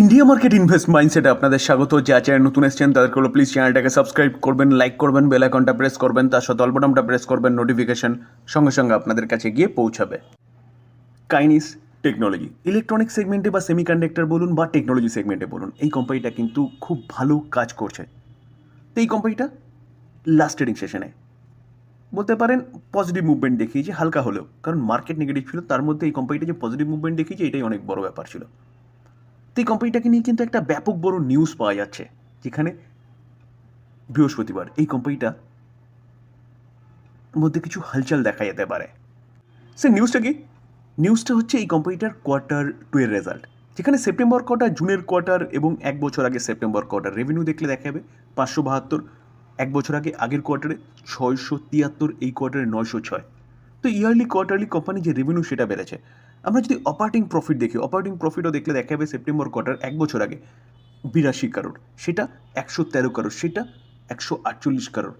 India market invest মাইন্ডসেটে আপনাদের স্বাগত। যা চ্যানেল নতুন এসছেন, তাদেরকে হলো প্লিজ চ্যানেলটাকে সাবস্ক্রাইব করবেন লাইক করবেন বেল আইকনটা প্রেস করবেন, তার সাথে অল্পটামটা প্রেস করবেন নোটিফিকেশন সঙ্গে সঙ্গে আপনাদের কাছে গিয়ে পৌঁছাবে। কাইনিস টেকনোলজি ইলেকট্রনিক সেগমেন্টে বা সেমিকন্ডাক্টর বলুন বা টেকনোলজি সেগমেন্টে বলুন, এই কোম্পানিটা কিন্তু খুব ভালো কাজ করছে। তো এই কোম্পানিটা লাস্ট ট্রেডিং সেশনে বলতে পারেন পজিটিভ মুভমেন্ট দেখিয়েছে, হালকা হলেও, কারণ মার্কেট নেগেটিভ ছিল, তার মধ্যে এই কোম্পানিটা যে পজিটিভ মুভমেন্ট দেখিয়েছে, এটাই অনেক বড় ব্যাপার ছিল। তো এই কোম্পানিটাকে নিয়ে কিন্তু একটা ব্যাপক বড় নিউজ পাওয়া যাচ্ছে, যেখানে বৃহস্পতিবার এই কোম্পানিটা মধ্যে কিছু হালচাল দেখা যেতে পারে। সে নিউজটা কি? নিউজটা হচ্ছে এই কোম্পানিটার কোয়ার্টার টু এর রেজাল্ট যেখানে সেপ্টেম্বর কোয়ার্টার জুনের কোয়ার্টার এবং এক বছর আগে সেপ্টেম্বর কোয়ার্টার রেভিনিউ দেখলে দেখা যাবে পাঁচশো বাহাত্তর, এক বছর আগে আগের কোয়ার্টারে ছয়শো তিয়াত্তর, এই কোয়ার্টারে নয়শো ছয়। তো ইয়ারলি কোয়ার্টারলি কোম্পানি যে রেভিনিউ সেটা বেড়েছে। আমরা যদি অপারেটিং প্রফিট দেখি অপারেটিং প্রফিটও দেখলে দেখা যাবে সেপ্টেম্বর কোয়ার্টার এক বছর আগে, বিরাশি কারোর সেটা একশো তেরো কারোর সেটা একশো আটচল্লিশ কারোর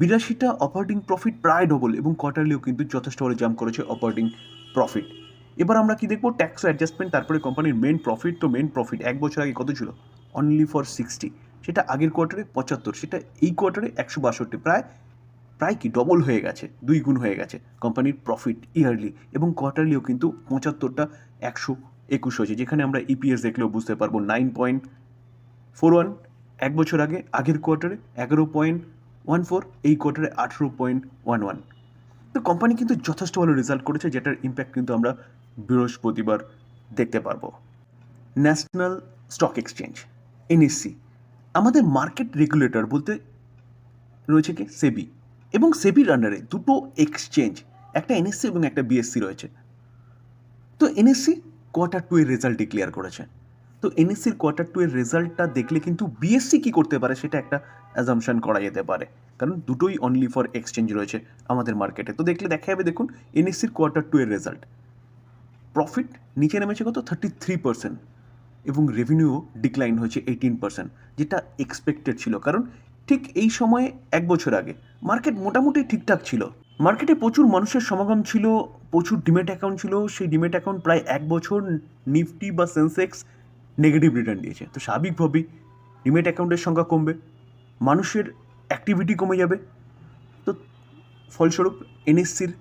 বিরাশিটা অপারেটিং প্রফিট প্রায় ডবল এবং কোয়ার্টারলিও কিন্তু যথেষ্ট ভালো জাম্প করেছে অপারেটিং প্রফিট এবার আমরা কি দেখব? ট্যাক্স অ্যাডজাস্টমেন্ট তারপরে কোম্পানির মেন প্রফিট তো মেন প্রফিট এক বছর আগে কত ছিল? অনলি ফর সিক্সটি সেটা আগের কোয়ার্টারে পঁচাত্তর, সেটা এই কোয়ার্টারে একশো বাষট্টি। প্রায় প্রায় কি ডবল হয়ে গেছে, দুই গুণ হয়ে গেছে কোম্পানির প্রফিট ইয়ারলি এবং কোয়ার্টারলিও কিন্তু পঁচাত্তরটা একশো একুশ হয়েছে, যেখানে আমরা ইপিএস দেখলেও বুঝতে পারব নাইন পয়েন্ট ফোর ওয়ান এক বছর আগে, আগের কোয়ার্টারে এগারো পয়েন্ট ওয়ান ফোর এই কোয়ার্টারে আঠেরো পয়েন্ট ওয়ান ওয়ান তো কোম্পানি কিন্তু যথেষ্ট ভালো রেজাল্ট করেছে, যেটার ইম্প্যাক্ট কিন্তু আমরা বৃহস্পতিবার দেখতে পারব। ন্যাশনাল স্টক এক্সচেঞ্জ এনএসসি আমাদের মার্কেট রেগুলেটর বলতে রয়েছে কি? সেবি এবং সেবির আন্ডারে দুটো এক্সচেঞ্জ একটা এনএসসি এবং একটা বিএসসি রয়েছে। তো এনএসসি কোয়ার্টার টু এর রেজাল্ট ডিক্লেয়ার করেছে। তো এনএসসির কোয়ার্টার টু এর রেজাল্টটা দেখলে কিন্তু বিএসসি কী করতে পারে সেটা একটা অ্যাজামশন করা যেতে পারে। কারণ দুটোই অনলি ফর এক্সচেঞ্জ রয়েছে আমাদের মার্কেটে তো দেখলে দেখা যাবে দেখুন এনএসসির কোয়ার্টার টু এর রেজাল্ট প্রফিট নিচে নেমেছে কত? থার্টি থ্রি পার্সেন্ট এবং রেভিনিউ ডিক্লাইন হয়েছে এইটিন পার্সেন্ট যেটা এক্সপেক্টেড ছিল। কারণ ঠিক এই সময়ে এক বছর আগে। মার্কেট মোটামুটি ঠিকঠাক ছিল। মার্কেটে প্রচুর মানুষের সমাগম ছিল, প্রচুর ডিমেট অ্যাকাউন্ট ছিল। সেই ডিমেট অ্যাকাউন্ট প্রায় এক বছর নিফটি বা সেন্সেক্স নেগেটিভ রিটার্ন দিয়েছে। তো স্বাভাবিকভাবেই ডিমেট অ্যাকাউন্টের সংখ্যা কমবে, মানুষের অ্যাক্টিভিটি কমে যাবে। তো ফলস্বরূপ এনএসসির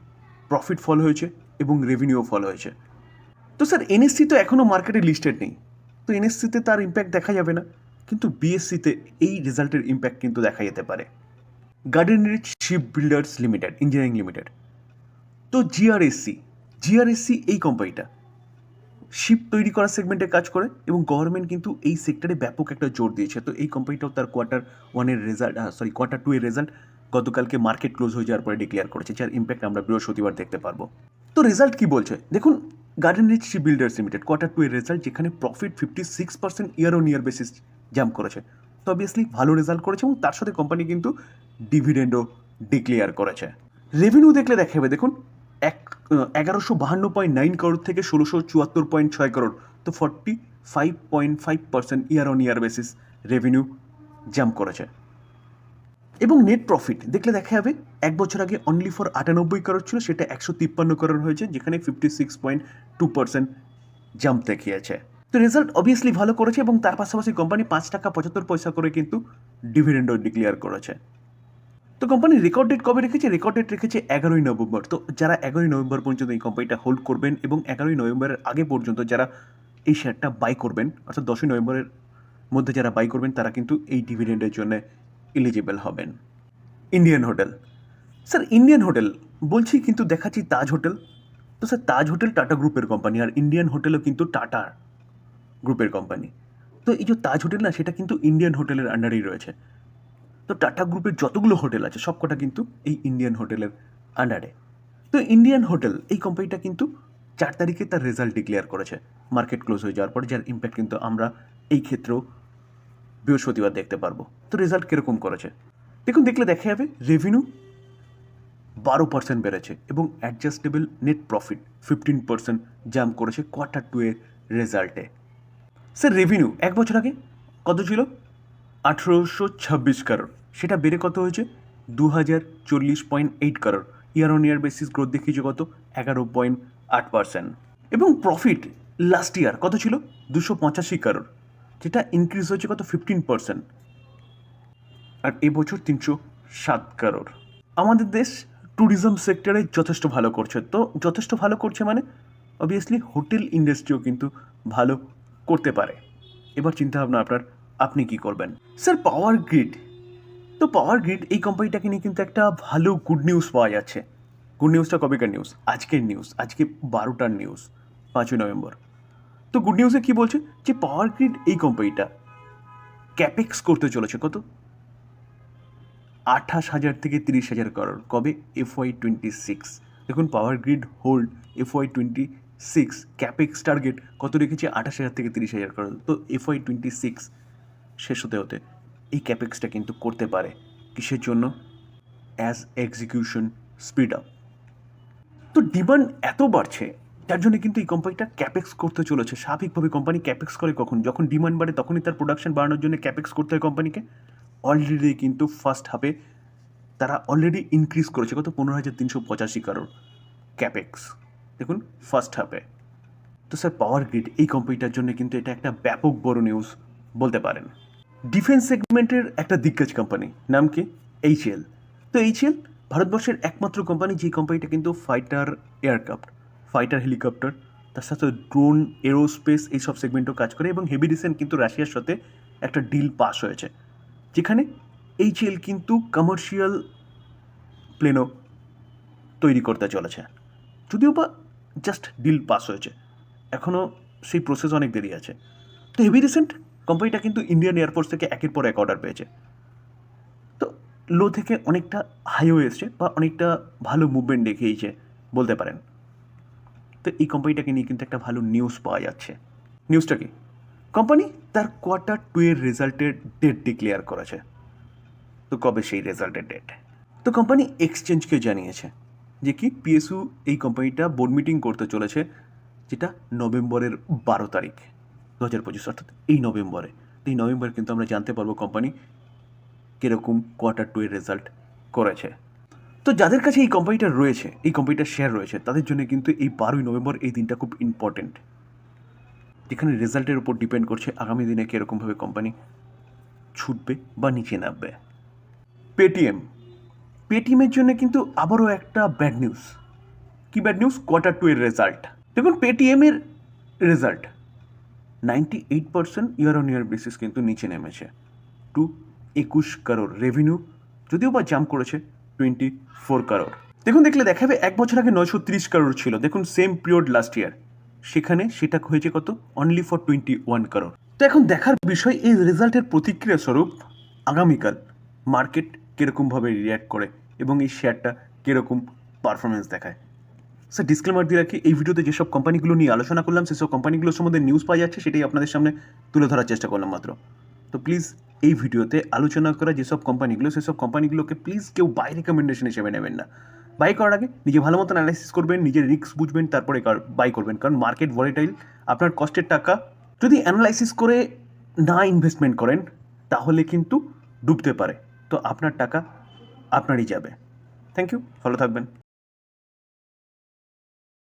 প্রফিট ফল হয়েছে এবং রেভিনিউ ফল হয়েছে। তো স্যার এনএসসি তো এখনও মার্কেটে লিস্টেড নেই। তো এনএসসিতে তার ইম্প্যাক্ট দেখা যাবে না। কিন্তু বিএসসিতে এই রেজাল্টের ইম্প্যাক্ট কিন্তু দেখা যেতে পারে। Garden Reach Shipbuilders Limited Engineering Limited তো জিআরএসসি জিআরএসসি এই কোম্পানিটা শিপ তৈরি করার সেগমেন্টে কাজ করে এবং গভর্নমেন্ট কিন্তু এই সেক্টরে ব্যাপক একটা জোর দিয়েছে। তো এই কোম্পানিটাও তার কোয়ার্টার ওয়ানের রেজাল্ট সরি কোয়ার্টার টু এর রেজাল্ট গতকালকে মার্কেট ক্লোজ হয়ে যাওয়ার পরে ডিক্লেয়ার করেছে, যার ইম্প্যাক্ট আমরা বৃহস্পতিবার দেখতে পারব। তো রেজাল্ট কি বলছে? দেখুন Garden Reach Shipbuilders Limited quarter two এর রেজাল্ট যেখানে profit fifty six percent year on year basis jump করেছে। তো অবভিয়াসলি ভালো রেজাল্ট করেছে এবং তার সাথে কোম্পানি কিন্তু ডিভিডেন্ডও ডিক্লেয়ার করেছে। রেভিনিউ দেখলে দেখা যাবে দেখুন, এক এগারোশো বাহান্ন পয়েন্ট নাইন করোড় থেকে ষোলোশো চুয়াত্তর পয়েন্ট ছয় করোড় তো forty five point five percent year on year basis revenue jump করেছে। এবং নেট প্রফিট দেখলে দেখা যাবে, এক বছর আগে অনলি ফর আটানব্বই করোড় ছিল, সেটা একশো তিপ্পান্ন করোড় হয়েছে, যেখানে fifty six point two percent jump দেখিয়েছে। তো রেজাল্ট অবভিয়াসলি ভালো করেছে এবং তার পাশাপাশি কোম্পানি পাঁচ টাকা পঁচাত্তর পয়সা করে কিন্তু ডিভিডেন্ডও ডিক্লেয়ার করেছে। তো কোম্পানি রেকর্ড ডেট কবে রেখেছে? রেকর্ড ডেট রেখেছে এগারোই নভেম্বর। তো যারা এগারোই নভেম্বর পর্যন্ত এই কোম্পানিটা হোল্ড করবেন এবং এগারোই নভেম্বরের আগে পর্যন্ত যারা এই শেয়ারটা বাই করবেন, অর্থাৎ দশই নভেম্বরের মধ্যে যারা বাই করবেন, তারা কিন্তু এই ডিভিডেন্ডের জন্য এলিজিবল হবেন। Indian Hotel sir Indian Hotel বলছি কিন্তু দেখাচ্ছি তাজ হোটেল তো স্যার তাজ হোটেল টাটা গ্রুপের কোম্পানি আর ইন্ডিয়ান হোটেলও কিন্তু টাটা গ্রুপের কোম্পানি তো এই যে তাজ হোটেল না, সেটা কিন্তু ইন্ডিয়ান হোটেলের আন্ডারেই রয়েছে। তো টাটা গ্রুপের যতগুলো হোটেল আছে, সবকটা কিন্তু এই ইন্ডিয়ান হোটেলের আন্ডারে তো ইন্ডিয়ান হোটেল, এই কোম্পানিটা কিন্তু চার তারিখে তার রেজাল্ট ডিক্লেয়ার করেছে। মার্কেট ক্লোজ হয়ে যাওয়ার পর, যার ইম্প্যাক্ট কিন্তু আমরা এই ক্ষেত্রেও বৃহস্পতিবার দেখতে পারব। তো রেজাল্ট কীরকম করেছে? দেখুন, দেখলে দেখা যাবে রেভিনিউ বারো পার্সেন্ট বেড়েছে এবং adjustable net profit fifteen percent jump করেছে কোয়ার্টার টু এর রেজাল্টে স্যার রেভিনিউ এক বছর আগে কত ছিল? আঠেরোশো ছাব্বিশ কারোর সেটা বেড়ে কত হয়েছে? দু হাজার চল্লিশ point eight crore year on year basis growth দেখিয়েছে কত? এগারো পয়েন্ট আট পার্সেন্ট এবং প্রফিট লাস্ট ইয়ার কত ছিল? দুশো পঁচাশি কারোর যেটা ইনক্রিজ হয়েছে কত? ফিফটিন পার্সেন্ট আর এবছর তিনশো সাত কারোর আমাদের দেশ ট্যুরিজম সেক্টরে যথেষ্ট ভালো করছে। তো যথেষ্ট ভালো করছে মানে অবভিয়াসলি হোটেল ইন্ডাস্ট্রিও কিন্তু ভালো করতে পারে। এবার চিন্তা ভাবনা আপনার, আপনি কি করবেন? স্যার পাওয়ার গ্রিড তো পাওয়ার গ্রিড এই কোম্পানিটাকে নিয়ে কিন্তু একটা ভালো গুড নিউজ পাওয়া যাচ্ছে। গুড নিউজটা কবেকার নিউজ আজকের নিউজ আজকে বারোটার নিউজ পাঁচই নভেম্বর। তো গুড নিউজে কী বলছে? যে পাওয়ার গ্রিড এই কোম্পানিটা ক্যাপেক্স করতে চলেছে কত? আঠাশ হাজার থেকে তিরিশ হাজার করোড় কবে? এফ ওয়াই টোয়েন্টি সিক্স দেখুন Power Grid hold F Y twenty six capex target কত রেখেছে? আঠাশ হাজার থেকে তিরিশ হাজার করোড় তো এফ ওয়াই টোয়েন্টি সিক্স শেষ হতে হতে এই ক্যাপেক্সটা কিন্তু করতে পারে। কিসের জন্য? অ্যাজ এক্সিকিউশন স্পিড আপ তো ডিমান্ড এত বাড়ছে যার জন্য কিন্তু এই কোম্পানিটা ক্যাপেক্স করতে চলেছে। স্বাভাবিকভাবে কোম্পানি ক্যাপেক্স করে কখন? যখন ডিমান্ড বাড়ে, তখনই তার প্রোডাকশন বাড়ানোর জন্য ক্যাপেক্স করতে হয় কোম্পানিকে অলরেডি কিন্তু ফার্স্ট হাফে তারা অলরেডি ইনক্রিজ করেছে কত? পনেরো হাজার তিনশো পঁচাশি কারোর ক্যাপেক্স দেখুন ফার্স্ট হাফে তো স্যার পাওয়ার গ্রিড এই কোম্পানিটার জন্য কিন্তু এটা একটা ব্যাপক বড় নিউজ বলতে পারেন। ডিফেন্স সেগমেন্টের একটা দিগ্গজ কোম্পানি নাম কি? এইচএল তো এইচএল ভারতবর্ষের একমাত্র কোম্পানি যে কোম্পানিটা কিন্তু ফাইটার এয়ারক্রাফট ফাইটার হেলিকপ্টার তার সাথে ড্রোন এরোস্পেস এইসব সেগমেন্টও কাজ করে এবং হেভি রিসেন্ট কিন্তু রাশিয়ার সাথে একটা ডিল পাস হয়েছে। যেখানে এইচএল কিন্তু কমার্শিয়াল প্লেনও তৈরি করতে চলেছে। যদিও বা জাস্ট ডিল পাস হয়েছে। এখনও সেই প্রসেস অনেক দেরি আছে। তো হেভি রিসেন্ট কোম্পানিটা কিন্তু ইন্ডিয়ান এয়ারফোর্স থেকে একের পর এক অর্ডার পেয়েছে। তো লো থেকে অনেকটা হাইও এসছে বা অনেকটা ভালো মুভমেন্ট দেখিয়েছে বলতে পারেন। তো এই কোম্পানিটাকে নিয়ে কিন্তু একটা ভালো নিউজ পাওয়া যাচ্ছে। নিউজটা কি? কোম্পানি তার কোয়ার্টার টু এর রেজাল্টের ডেট ডিক্লেয়ার করেছে। তো কবে সেই রেজাল্টের ডেট তো কোম্পানি এক্সচেঞ্জকে জানিয়েছে। যে কি পিএসইউ এই কোম্পানিটা বোর্ড মিটিং করতে চলেছে, যেটা নভেম্বরের বারো তারিখ, দু হাজার পঁচিশ, অর্থাৎ এই নভেম্বরে। এই নভেম্বরে কিন্তু আমরা জানতে পারব কোম্পানি কীরকম কোয়ার্টার টু এর রেজাল্ট করেছে। তো যাদের কাছে এই কোম্পানিটা রয়েছে, এই কোম্পানিটার শেয়ার রয়েছে, তাদের জন্য কিন্তু এই বারোই নভেম্বর এই দিনটা খুব ইম্পর্টেন্ট যেখানে রেজাল্টের উপর ডিপেন্ড করছে আগামী দিনে কীরকমভাবে কোম্পানি ছুটবে বা নিচে নামবে। পেটিএম পেটিএমের জন্য কিন্তু আবারও একটা ব্যাড নিউজ কি ব্যাড নিউজ কোয়ার্টার টু এর রেজাল্ট দেখুন পেটিএমের result ninety eight percent year on year basis কিন্তু নিচে নেমেছে। টু একুশ কারোর রেভিনিউ যদিও বা জাম্প করেছে টোয়েন্টি ফোর কারোর দেখুন, দেখলে দেখাবে, এক বছর আগে নয়শো তিরিশ কারোর ছিল। দেখুন সেম পিরিয়ড লাস্ট ইয়ার সেখানে সেটা হয়েছে কত? অনলি ফর টোয়েন্টি ওয়ান কারোর তো এখন দেখার বিষয়, এই রেজাল্টের প্রতিক্রিয়া স্বরূপ আগামীকাল মার্কেট কীরকমভাবে রিয়্যাক্ট করে? এবং এই শেয়ারটা কীরকম পারফরমেন্স দেখায়। স্যার ডিসক্লেমার দিয়ে রাখি, এই ভিডিওতে যেসব কোম্পানিগুলো নিয়ে আলোচনা করলাম, সেসব কোম্পানিগুলোর সম্বন্ধে নিউজ পাওয়া যাচ্ছে, সেটাই আপনাদের সামনে তুলে ধরার চেষ্টা করলাম মাত্র। তো প্লিজ এই ভিডিওতে আলোচনা করা যেসব কোম্পানিগুলো সেসব কোম্পানিগুলোকে প্লিজ কেউ বাই রেকমেন্ডেশন হিসেবে নেবেন না। বাই করার আগে নিজে ভালো মতন অ্যানালাইসিস করবেন, নিজের রিস্ক বুঝবেন, তারপরে বাই করবেন। কারণ মার্কেট ভলিটাইল আপনার কষ্টের টাকা যদি অ্যানালাইসিস করে না ইনভেস্টমেন্ট করেন, তাহলে কিন্তু ডুবতে পারে। তো আপনার টাকা আপনারই যাবে। থ্যাংক ইউ ভালো থাকবেন।